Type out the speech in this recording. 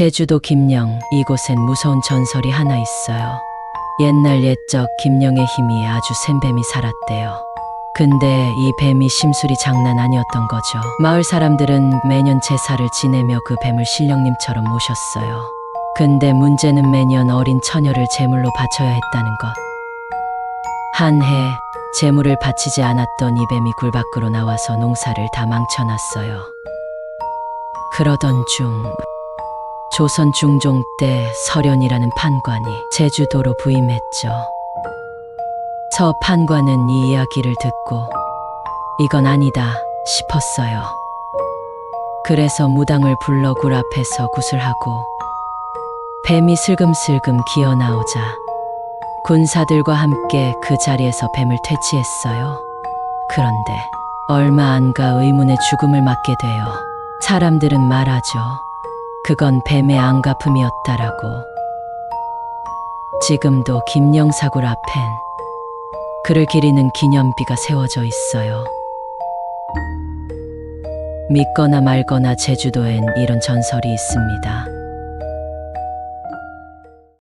제주도 김영, 이곳엔 무서운 전설이 하나 있어요. 옛날 옛적 김영의 힘이 아주 센 뱀이 살았대요. 근데 이 뱀이 심술이 장난 아니었던 거죠. 마을 사람들은 매년 제사를 지내며 그 뱀을 신령님처럼 모셨어요. 근데 문제는 매년 어린 처녀를 제물로 바쳐야 했다는 것. 한 해 제물을 바치지 않았던 이 뱀이 굴 밖으로 나와서 농사를 다 망쳐놨어요. 그러던 중 조선 중종 때 설현이라는 판관이 제주도로 부임했죠. 서 판관은 이 이야기를 듣고 이건 아니다 싶었어요. 그래서 무당을 불러 굴 앞에서 구슬하고 뱀이 슬금슬금 기어 나오자 군사들과 함께 그 자리에서 뱀을 퇴치했어요. 그런데 얼마 안가 의문의 죽음을 맞게 돼요. 사람들은 말하죠. 그건 뱀의 안가품이었다라고. 지금도 김영사굴 앞엔 그를 기리는 기념비가 세워져 있어요. 믿거나 말거나 제주도엔 이런 전설이 있습니다.